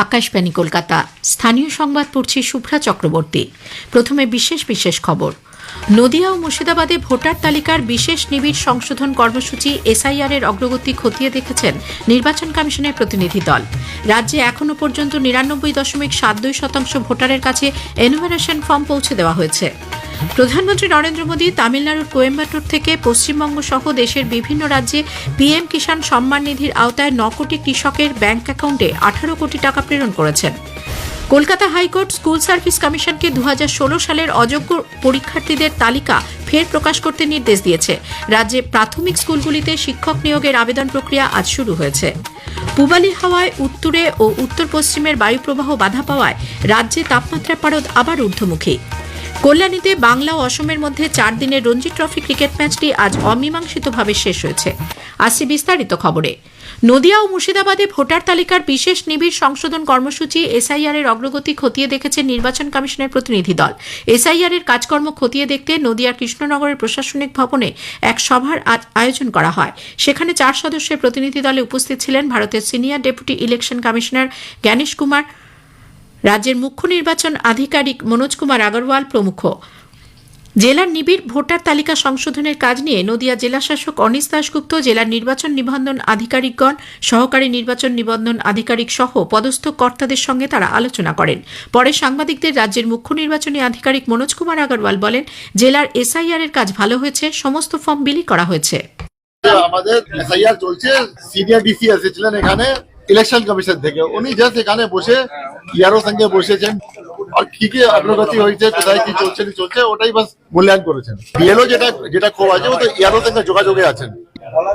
আকাশবাণী, কলকাতা। স্থানীয় সংবাদ পড়ছি শুভ্রা চক্রবর্তী। প্রথমে বিশেষ বিশেষ খবর। নদিয়া ও মুর্শিদাবাদে ভোটার তালিকার বিশেষ নিবিড় সংশোধন কর্মসূচি এসআইআর এর অগ্রগতি খতিয়ে দেখেছেন নির্বাচন কমিশনের প্রতিনিধি দল। রাজ্যে এখনও পর্যন্ত নিরানব্বই দশমিক সাত দুই শতাংশ ভোটারের কাছে এনুমারেশন ফর্ম পৌঁছে দেওয়া হয়েছে। প্রধানমন্ত্রী নরেন্দ্র মোদী তামিলনাড়ুর কোয়েম্বাটুর থেকে পশ্চিমবঙ্গ সহ দেশের বিভিন্ন রাজ্যে পিএম কিষাণ সম্মান নিধির আওতায় ন কোটি কৃষকের ব্যাংক অ্যাকাউন্টে আঠারো কোটি টাকা প্রেরণ করেছেন। কলকাতা হাইকোর্ট স্কুল সার্ভিস কমিশনকে দু হাজার ষোলো সালের অযোগ্য পরীক্ষার্থীদের তালিকা ফের প্রকাশ করতে নির্দেশ দিয়েছে। রাজ্যে প্রাথমিক স্কুলগুলিতে শিক্ষক নিয়োগের আবেদন প্রক্রিয়া আজ শুরু হয়েছে। পূবালি হাওয়ায় উত্তরে ও উত্তর পশ্চিমের বায়ুপ্রবাহ বাধা পাওয়ায় রাজ্যে তাপমাত্রা পারদ আবার ঊর্ধ্বমুখী। কল্যাণীতে বাংলা ও অসমের মধ্যে চার দিনের রঞ্জি ট্রফি ক্রিকেট ম্যাচটি আজ অমীমাংসিতভাবে শেষ হয়েছে। আসছে বিস্তারিত খবরে। নদিয়া ও মুর্শিদাবাদে ভোটার তালিকার বিশেষ নিবিড় সংশোধন কর্মসূচি এসআইআর এর অগ্রগতি খতিয়ে দেখেছে নির্বাচন কমিশনের প্রতিনিধি দল। এসআইআর এর কাজকর্ম খতিয়ে দেখতে নদিয়ার কৃষ্ণনগরের প্রশাসনিক ভবনে এক সভার আয়োজন করা হয়। সেখানে চার সদস্যের প্রতিনিধি দলে উপস্থিত ছিলেন ভারতের senior deputy election commissioner Gyanesh Kumar রাজ্যের মুখ্য নির্বাচন আধিকারিক মনোজ কুমার আগরওয়াল প্রমুখ। জেলার নিবিড় ভোটার তালিকা সংশোধনের কাজ নিয়ে নদিয়া জেলা শাসক অনিস দাশগুপ্ত, জেলার নির্বাচন নিবন্ধন আধিকারিকগণ, সহকারী নির্বাচন নিবন্ধন আধিকারিক সহ পদস্থ কর্তাদের সঙ্গে তারা আলোচনা করেন। পরে সাংবাদিকদের রাজ্যের মুখ্য নির্বাচনী আধিকারিক মনোজ কুমার আগরওয়াল বলেন, জেলার এসআইআর এর কাজ ভালো হয়েছে, সমস্ত ফর্ম বিলি করা হয়েছে। আমাদের চলছে, সিনিয়র ডিসি এসেছিলেন এখানে, ইলেকশন কমিশন থেকে। উনি জাস্ট এখানে বসে ইয়ারও সঙ্গে বসেছেন। আর কি কি অগ্রগতি হয়েছে, কোথায় কি চলছে চলছে, ওটাই বাস মূল্যায়ন করেছেন। বিএলও যেটা যেটা খুব আছে, ও তো ইয়ারও সঙ্গে যোগাযোগে আছেন।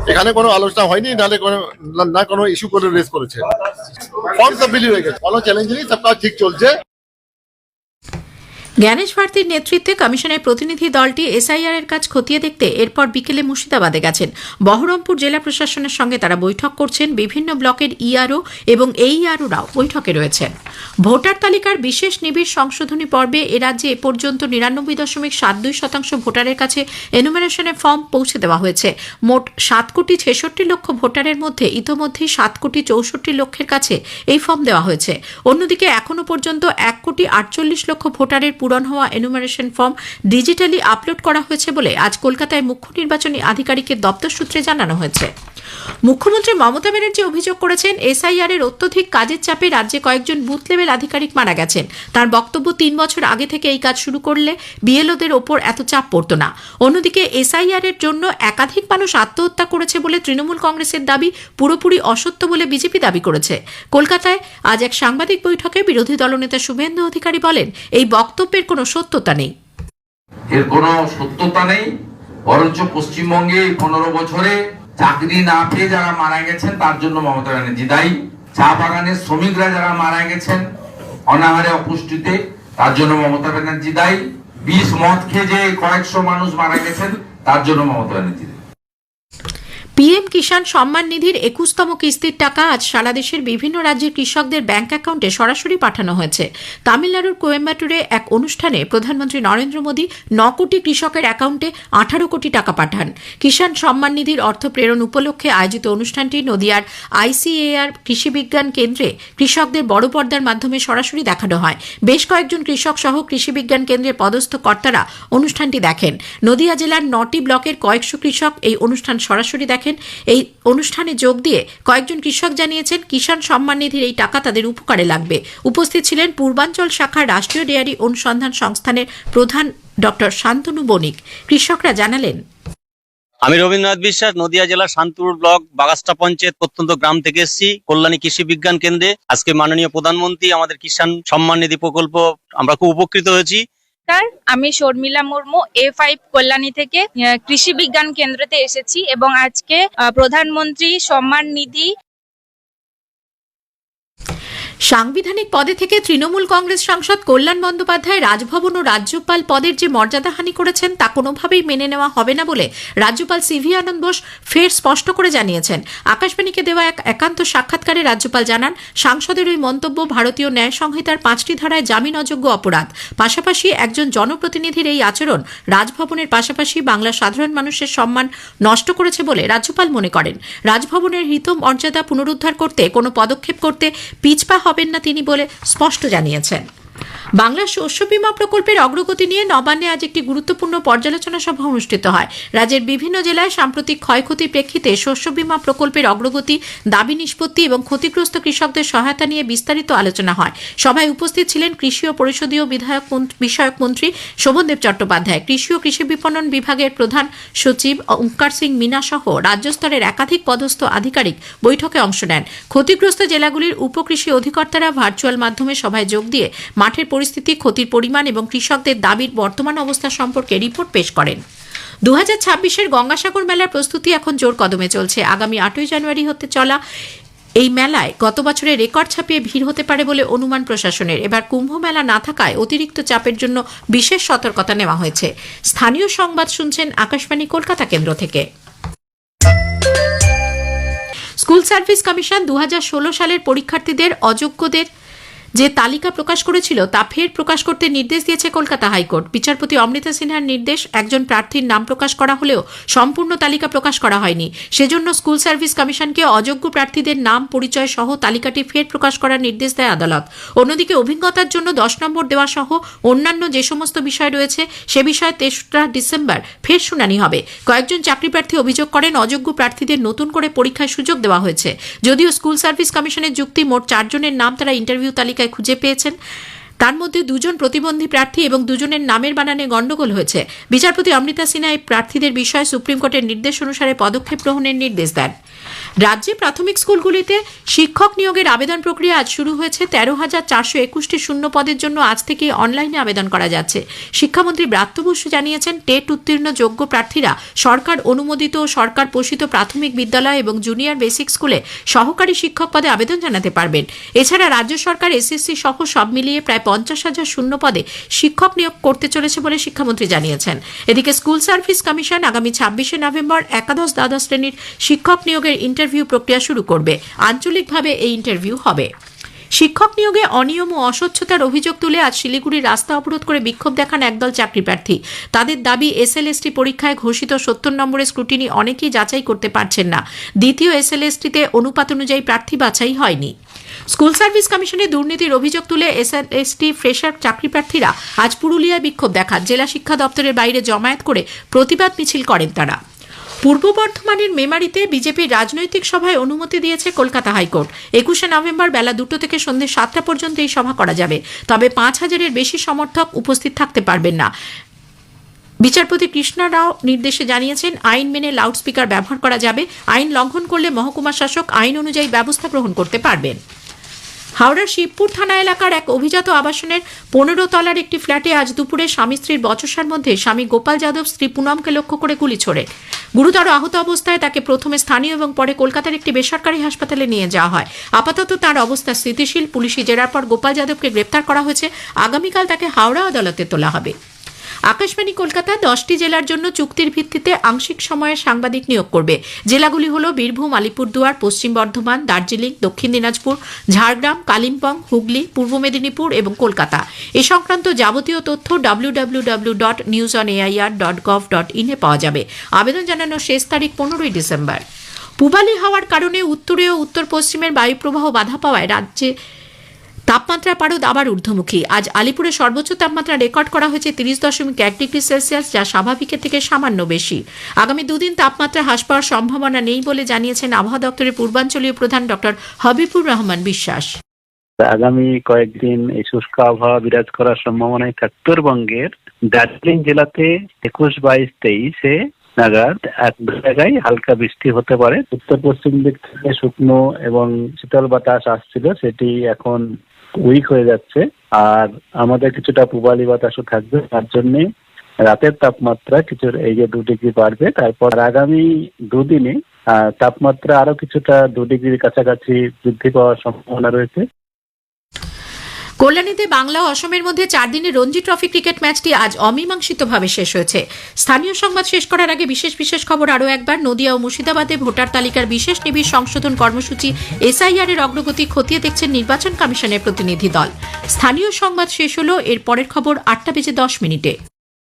এখানে কোনো আলোচনা হয়নি, নাহলে কোনো, না- কোনো ইস্যু করে রেস করেছে। ফর্ম সব বিলি হয়ে গেছে। কোনো চ্যালেঞ্জ নেই সব কাজ ঠিক চলছে। জ্ঞানেশ ভারতীর নেতৃত্বে কমিশনের প্রতিনিধি দলটি এসআইআর এর কাজ খতিয়ে দেখতে এরপর বিকেলে মুর্শিদাবাদে গেছেন। বহরমপুর জেলা প্রশাসনের সঙ্গে তারা বৈঠক করছেন। বিভিন্ন ব্লকের ইআরও এবং এইআরওরাও বৈঠকে রয়েছেন। ভোটার তালিকার বিশেষ নিবিড় সংশোধনী পর্বে এ রাজ্যে এ পর্যন্ত নিরানব্বই দশমিক সাত দুই শতাংশ ভোটারের কাছে এনুমারেশনের ফর্ম পৌঁছে দেওয়া হয়েছে। মোট সাত কোটি ছেষট্টি লক্ষ ভোটারের মধ্যে ইতোমধ্যেই সাত কোটি চৌষট্টি লক্ষের কাছে এই ফর্ম দেওয়া হয়েছে। অন্যদিকে এখনও পর্যন্ত এক কোটি আটচল্লিশ লক্ষ ভোটারের পূরণ হওয়া এনুমারেশন ফর্ম ডিজিটালি আপলোড করা হয়েছে বলে আজ কলকাতায় মুখ্য নির্বাচনী আধিকারিকের দপ্তর সূত্রে জানানো হয়েছে। মুখ্যমন্ত্রী মমতা ব্যানার্জি অভিযোগ করেছেন এসআইআর এর অত্যধিক কাজের চাপে রাজ্যে কয়েকজন বুথ লেভেল আধিকারিক মারা গেছেন। তার বক্তব্য তিন বছর আগে থেকে এই কাজ শুরু করলে বিএলওদের ওপর এত চাপ পড়তো না। অন্যদিকে এসআইআর এর জন্য একাধিক মানুষ আত্মহত্যা করেছে বলে তৃণমূল কংগ্রেসের দাবি পুরোপুরি অসত্য বলে বিজেপি দাবি করেছে। কলকাতায় আজ এক সাংবাদিক বৈঠকে বিরোধী দলনেতা শুভেন্দু অধিকারী বলেন, এই বক্তব্যের কোনো সত্যতা নেই। এর কোনো সত্যতা নেই, বরঞ্চ পশ্চিমবঙ্গে পনেরো বছরে চাকরি না পেয়ে যারা মারা গেছেন, তার জন্য মমতা ব্যানার্জি দায়ী চা বাগানের শ্রমিকরা যারা মারা গেছেন, অনাহারে অপুষ্টিতে, তার জন্য মমতা ব্যানার্জি দায়ী বিষ মদ খেয়ে যে কয়েকশো মানুষ মারা গেছেন, তার জন্য মমতা ব্যানার্জি। পিএম কিষাণ সম্মান নিধির একুশতম কিস্তির টাকা আজ সারা দেশের বিভিন্ন রাজ্যের কৃষকদের ব্যাংক অ্যাকাউন্টে সরাসরি পাঠানো হয়েছে। তামিলনাড়ুর কোয়েম্বাটুরে এক অনুষ্ঠানে প্রধানমন্ত্রী নরেন্দ্র মোদী ন কোটি কৃষকের অ্যাকাউন্টে আঠারো কোটি টাকা পাঠান। কিষাণ সম্মান নিধির অর্থ প্রেরণ উপলক্ষে আয়োজিত অনুষ্ঠানটি নদিয়ার আইসিএআর কৃষি বিজ্ঞান কেন্দ্রে কৃষকদের বড় পর্দার মাধ্যমে সরাসরি দেখানো হয়। বেশ কয়েকজন কৃষক সহ কৃষি বিজ্ঞান কেন্দ্রের পদস্থ কর্তারা অনুষ্ঠানটি দেখেন। নদিয়া জেলার নটি ব্লকের কয়েকশো কৃষক এই অনুষ্ঠান সরাসরি দেখেন এই অনুষ্ঠানে যোগ দিয়ে কয়েকজন কৃষক জানিয়েছেন, কিষাণ সম্মান নিধির এই টাকা তাদের উপকারে লাগবে। উপস্থিত ছিলেন পূর্বাঞ্চল শাখার রাষ্ট্রীয় ডেয়ারি অনুসন্ধান সংস্থানের প্রধান ডক্টর শান্তনু বণিক। কৃষকরা জানালেন, আমি রবীন্দ্রনাথ বিশ্বাস, নদিয়া জেলার শান্তিপুর ব্লক, বাগাস্টা পঞ্চায়েত প্রত্যন্ত গ্রাম থেকে এসেছি, কল্যাণী কৃষি বিজ্ঞান কেন্দ্রে। আজকে মাননীয় প্রধানমন্ত্রী আমাদের কিষাণ সম্মান নিধি প্রকল্প আমরা খুব উপকৃত হয়েছি। নমস্কার, আমি শর্মিলা মুর্মু এ ফাইভ কল্যাণী থেকে কৃষি বিজ্ঞান কেন্দ্রতে এসেছি এবং আজকে প্রধানমন্ত্রী সম্মান নিধি সাংবিধানিক পদে থেকে তৃণমূল কংগ্রেস সাংসদ কল্যাণ বন্দ্যোপাধ্যায় রাজভবন ও রাজ্যপাল পদের যে মর্যাদাহানি করেছেন তা কোনোভাবেই মেনে নেওয়া হবে না বলে রাজ্যপাল সিভি আনন্দ বোস ফের স্পষ্ট করে জানিয়েছেন। আকাশবাণীকে দেওয়া এক একান্ত সাক্ষাৎকারে রাজ্যপাল জানান, সাংসদের ওই মন্তব্য ভারতীয় ন্যায় সংহিতার পাঁচটি ধারায় জামিন অযোগ্য অপরাধ। পাশাপাশি একজন জনপ্রতিনিধির এই আচরণ রাজভবনের পাশাপাশি বাংলার সাধারণ মানুষের সম্মান নষ্ট করেছে বলে রাজ্যপাল মনে করেন। রাজভবনের হিত মর্যাদা পুনরুদ্ধার করতে, কোনো পদক্ষেপ করতে পিছপা হবেন না তিনি বলে স্পষ্ট জানিয়েছেন। বাংলা শস্য বীমা প্রকল্পের অগ্রগতি নিয়ে নবান্নে আজ একটি গুরুত্বপূর্ণ পর্যালোচনা সভা অনুষ্ঠিত হয়। রাজ্যের বিভিন্ন জেলায় সাম্প্রতিক ক্ষয়ক্ষতির প্রেক্ষিতে শস্য বীমা প্রকল্পের অগ্রগতি, দাবি নিষ্পত্তি এবং ক্ষতিগ্রস্ত কৃষকদের সহায়তা নিয়ে বিস্তারিত আলোচনা হয়। সভায় উপস্থিত ছিলেন কৃষি ও পরিষদীয় বিধায়ক বিষয়ক মন্ত্রী শোভনদেব চট্টোপাধ্যায়, কৃষি ও কৃষি বিপণন বিভাগের প্রধান সচিব ওঙ্কার সিং মিনা সহ রাজ্য স্তরের একাধিক পদস্থ আধিকারিক বৈঠকে অংশ নেন। ক্ষতিগ্রস্ত জেলাগুলির উপকৃষি অধিকর্তারা ভার্চুয়াল মাধ্যমে সভায় যোগ দিয়ে মাঠের পরিস্থিতি, ক্ষতির পরিমাণ এবং কৃষকদের দাবির বর্তমান অবস্থা সম্পর্কে রিপোর্ট পেশ করেন। দু হাজার ছাব্বিশের গঙ্গাসাগর মেলার প্রস্তুতি এখন জোর কদমে চলছে। আগামী আটই জানুয়ারি হতে চলা এই মেলায় গত বছরে রেকর্ড ছাপিয়ে ভিড় হতে পারে বলে অনুমান প্রশাসনের। এবার কুম্ভ মেলা না থাকায় অতিরিক্ত চাপের জন্য বিশেষ সতর্কতা নেওয়া হয়েছে। স্থানীয় সংবাদ শুনছেন আকাশবাণী কলকাতা কেন্দ্র থেকে। স্কুল সার্ভিস কমিশন দুহাজার ষোলো সালের পরীক্ষার্থীদের অযোগ্যদের যে তালিকা প্রকাশ করেছিল তা ফের প্রকাশ করতে নির্দেশ দিয়েছে কলকাতা হাইকোর্ট। বিচারপতি অমৃতা সিনহার নির্দেশ একজন প্রার্থীর নাম প্রকাশ করা হলেও সম্পূর্ণ তালিকা প্রকাশ করা হয়নি। সেজন্য স্কুল সার্ভিস কমিশনকে অযোগ্য প্রার্থীদের নাম, পরিচয় সহ তালিকাটি ফের প্রকাশ করার নির্দেশ দেয় আদালত। অন্যদিকে অভিজ্ঞতার জন্য দশ নম্বর দেওয়া সহ অন্যান্য যে সমস্ত বিষয় রয়েছে, সে বিষয়ে তেসরা ডিসেম্বর ফের শুনানি হবে। কয়েকজন চাকরি প্রার্থী অভিযোগ করেন, অযোগ্য প্রার্থীদের নতুন করে পরীক্ষায় সুযোগ দেওয়া হয়েছে। যদিও স্কুল সার্ভিস কমিশনের যুক্তি, মোট চারজনের নাম তারা ইন্টারভিউ তালিকায় খুঁজে পেয়েছেন। তার মধ্যে দুজন প্রতিবন্ধী প্রার্থী এবং দুজনের নামের বানানে গণ্ডগোল হয়েছে। বিচারপতি অমৃতা সিনহা এই প্রার্থীদের বিষয়ে সুপ্রিম কোর্টের নির্দেশ অনুসারে পদক্ষেপ গ্রহণের নির্দেশ দেন। রাজ্যে প্রাথমিক স্কুলগুলিতে শিক্ষক নিয়োগের আবেদন প্রক্রিয়া আজ শুরু হয়েছে। তেরো হাজার চারশো একুশটি শূন্য পদের জন্য আজ থেকে অনলাইনে আবেদন করা যাচ্ছে। শিক্ষামন্ত্রী ব্রাত্য বসু জানিয়েছেন, টেট উত্তীর্ণ যোগ্য প্রার্থীরা সরকার অনুমোদিত ও সরকার পোষিত প্রাথমিক বিদ্যালয় এবং জুনিয়র বেসিক স্কুলে সহকারী শিক্ষক পদে আবেদন জানাতে পারবেন। এছাড়া রাজ্য সরকার এসএসসি সহ সব মিলিয়ে প্রায় পঞ্চাশ হাজার শূন্য পদে শিক্ষক নিয়োগ করতে চলেছে বলে শিক্ষামন্ত্রী জানিয়েছেন। এদিকে স্কুল সার্ভিস কমিশন আগামী ছাব্বিশে নভেম্বর একাদশ দ্বাদশ শ্রেণির শিক্ষক নিয়োগের ইন্টারভিউ প্রক্রিয়া শুরু করবে। আঞ্চলিকভাবে এই ইন্টারভিউ হবে। শিক্ষক নিয়োগে অনিয়ম ও অস্বচ্ছতার অভিযোগ তুলে আজ শিলিগুড়ির রাস্তা অবরোধ করে বিক্ষোভ দেখান একদল চাকরি প্রার্থী। তাদের দাবি এসএলএসটি পরীক্ষায় ঘোষিত সত্তর নম্বরের স্ক্রুটিনি অনেকেই যাচাই করতে পারছেন না। দ্বিতীয় এসএলএসটিতে অনুপাত অনুযায়ী প্রার্থী বাছাই হয়নি। স্কুল সার্ভিস কমিশনে দুর্নীতির অভিযোগ তুলে এসএলএসটি ফ্রেশার চাকরি প্রার্থীরা আজ পুরুলিয়ায় বিক্ষোভ দেখান। জেলা শিক্ষা দপ্তরের বাইরে জমায়েত করে প্রতিবাদ মিছিল করেন তারা। পূর্ব বর্ধমানের মেমারিতে বিজেপির রাজনৈতিক সভায় অনুমতি দিয়েছে কলকাতা হাইকোর্ট। একুশে নভেম্বর বেলা দুটো থেকে সন্ধ্যে সাতটা পর্যন্ত এই সভা করা যাবে। তবে পাঁচ হাজারের বেশি সমর্থক উপস্থিত থাকতে পারবেন না। বিচারপতি কৃষ্ণা রাও নির্দেশে জানিয়েছেন, আইন মেনে লাউডস্পিকার ব্যবহার করা যাবে। আইন লঙ্ঘন করলে মহকুমা শাসক আইন অনুযায়ী ব্যবস্থা গ্রহণ করতে পারবেন। হাওড়ার শিবপুর থানা এলাকার এক অভিজাত আবাসনের পনেরো তলার একটি ফ্ল্যাটে আজ দুপুরে স্বামী স্ত্রীর বচসার মধ্যে স্বামী গোপাল যাদব স্ত্রী পুনমকে লক্ষ্য করে গুলি ছোড়ে। গুরুতর আহত অবস্থায় তাকে প্রথমে স্থানীয় এবং পরে কলকাতার একটি বেসরকারি হাসপাতালে নিয়ে যাওয়া হয়। আপাতত তার অবস্থা স্থিতিশীল। পুলিশি জেরার পর গোপাল যাদবকে গ্রেপ্তার করা হয়েছে। আগামীকাল তাকে হাওড়া আদালতে তোলা হবে। আকাশবাণী কলকাতা দশটি জেলার জন্য চুক্তির ভিত্তিতে আংশিক সময়ে সাংবাদিক নিয়োগ করবে। জেলাগুলি হল বীরভূম, আলিপুরদুয়ার, পশ্চিম বর্ধমান, দার্জিলিং, দক্ষিণ দিনাজপুর, ঝাড়গ্রাম, কালিম্পং, হুগলি, পূর্ব মেদিনীপুর এবং কলকাতা। এ সংক্রান্ত যাবতীয় তথ্য W W W dot news on AIR dot gov dot ইনে পাওয়া যাবে। আবেদন জানানোর শেষ তারিখ পনেরোই ডিসেম্বর। পূবালি হওয়ার কারণে উত্তরে ও উত্তর পশ্চিমের বায়ুপ্রবাহ বাধা পাওয়ায় রাজ্যে তাপমাত্রা পারদ আবার ঊর্ধ্বমুখী। আজ আলিপুরে সর্বোচ্চ তাপমাত্রা রেকর্ড করা হয়েছে তিরিশ দশমিক এক ডিগ্রি সেলসিয়াস, যা স্বাভাবিকের থেকে সামান্য বেশি। আগামী দুদিন তাপমাত্রা হ্রাস পাওয়ার সম্ভাবনা নেই বলে জানিয়েছেন আবহাওয়া দপ্তরের পূর্বাঞ্চলীয় প্রধান ডক্টর হবিবুর রহমান বিশ্বাস। আগামী কয়েকদিন এই শুষ্ক আবহাওয়া বিরাজ করার সম্ভাবনায় উত্তরবঙ্গের দার্জিলিং জেলাতে একুশ বাইশ তেইশে নাগাদ এক জায়গায় হালকা বৃষ্টি হতে পারে। উত্তর পশ্চিম দিক থেকে শুকনো এবং শীতল বাতাস আসছিল, সেটি এখন উইক হয়ে যাচ্ছে। আর আমাদের কিছুটা পূবালি বাতাসও থাকবে, তার জন্য রাতের তাপমাত্রা কিছু এই যে দু ডিগ্রি বাড়বে। তারপর আগামী দুদিনে তাপমাত্রা আরও কিছুটা দু ডিগ্রির কাছাকাছি বৃদ্ধি পাওয়ার সম্ভাবনা রয়েছে। কল্যাণীতে বাংলা ও অসমের মধ্যে চার দিনের রঞ্জি ট্রফি ক্রিকেট ম্যাচটি আজ অমীমাংসিতভাবে শেষ হয়েছে। স্থানীয় সংবাদ শেষ করার আগে বিশেষ বিশেষ খবর আরও একবার। নদিয়া ও মুর্শিদাবাদে ভোটার তালিকার বিশেষ নিবিড় সংশোধন কর্মসূচি এসআইআর এর অগ্রগতি খতিয়ে দেখছেন নির্বাচন কমিশনের প্রতিনিধি দল। স্থানীয় সংবাদ শেষ হল, এর পরের খবর আটটা বেজে দশ মিনিটে।